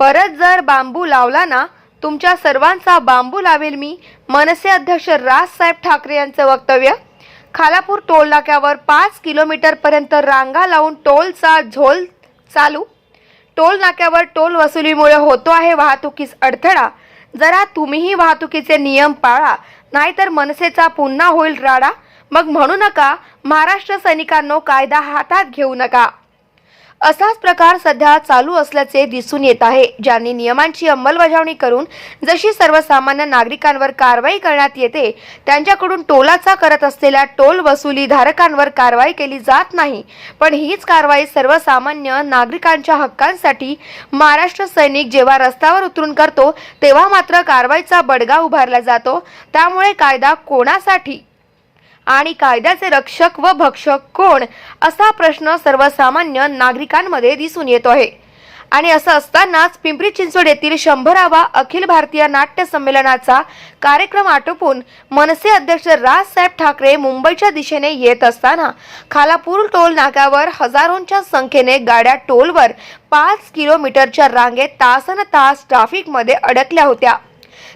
परत जर बांबू लावला ना तुमच्या सर्वांचा बांबू लावेल मी. मनसे अध्यक्ष राजसाहेब ठाकरे यांचं वक्तव्य. खालापूर टोल नाक्यावर पाच किलोमीटरपर्यंत रांगा लावून टोलचा झोल चालू. टोल नाक्यावर टोल वसुलीमुळे होतो आहे वाहतुकीस अडथळा. जरा तुम्हीही वाहतुकीचे नियम पाळा नाहीतर मनसेचा पुन्हा होईल राडा. मग म्हणू नका महाराष्ट्र सैनिकांनो कायदा हातात घेऊ नका. असाच प्रकार सध्या चालू असल्याचे दिसून येत आहे. ज्यांनी नियमांची अंमलबजावणी करून जशी सर्वसामान्य नागरिकांवर कारवाई करण्यात येते त्यांच्याकडून टोलाचा करत असलेल्या टोल वसुली धारकांवर कारवाई केली जात नाही. पण हीच कारवाई सर्वसामान्य नागरिकांच्या हक्कांसाठी महाराष्ट्र सैनिक जेव्हा रस्त्यावर उतरून करतो तेव्हा मात्र कारवाईचा बडगा उभारला जातो. त्यामुळे कायदा कोणासाठी आणि कायद्याचे रक्षक व भक्षक कोण असा प्रश्न सर्वसामान्य नागरिकांमध्ये दिसून येतो आहे. आणि असं असतानाच पिंपरी चिंचवड येथील शंभरावा अखिल भारतीय नाट्य संमेलनाचा कार्यक्रम आटोपून मनसे अध्यक्ष राजसाहेब ठाकरे मुंबईच्या दिशेने येत असताना खालापूर टोल नाक्यावर हजारोंच्या संख्येने गाड्या टोलवर पाच किलोमीटरच्या रांगेत तासन तास ट्रॅफिकमध्ये अडकल्या होत्या.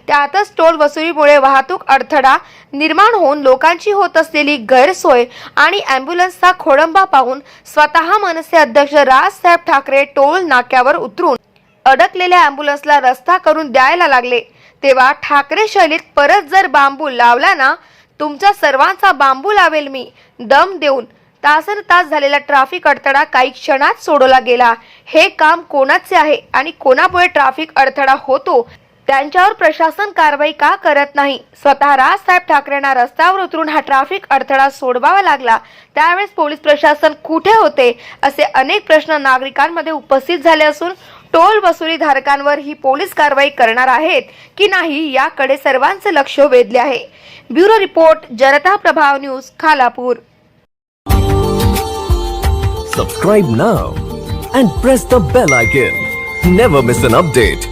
त्यातच टोल वसुलीमुळे वाहतूक अडथळा निर्माण होऊन लोकांची होत असलेली गैरसोय आणि अँब्युलन्सचा खोडंबा पाहून स्वतः मनसे अध्यक्ष राजसाहेब ठाकरे टोल नाक्यावर उतरून अडकलेल्या अँब्युलन्सला रस्ता करून द्यायला लागले. तेव्हा ठाकरे शैलीत परत जर बांबू लावला ना तुमच्या सर्वांचा बांबू लावेल मी. दम देऊन तासन तास झालेला ट्रॅफिक अडथळा काही क्षणात सोडवला गेला. हे काम कोणाचे आहे आणि कोणामुळे ट्रॅफिक अडथळा होतो? त्यांच्यावर प्रशासन कारवाई का करत नाही? स्वतः राजसाहेब ठाकरेंना रस्त्यावर उतरून हा ट्रॅफिक अडथळा सोडवावा लागला. त्यावेळेस पोलीस प्रशासन कुठे होते? असे अनेक प्रश्न नागरिकांमध्ये उपस्थित झाले असून टोल वसुली धारकांवर ही पोलीस कारवाई करणार आहेत की नाही याकडे सर्वांचे लक्ष वेधले आहे. Bureau report Janta Prabhav news Khalapur. Subscribe now and press the bell icon never miss an update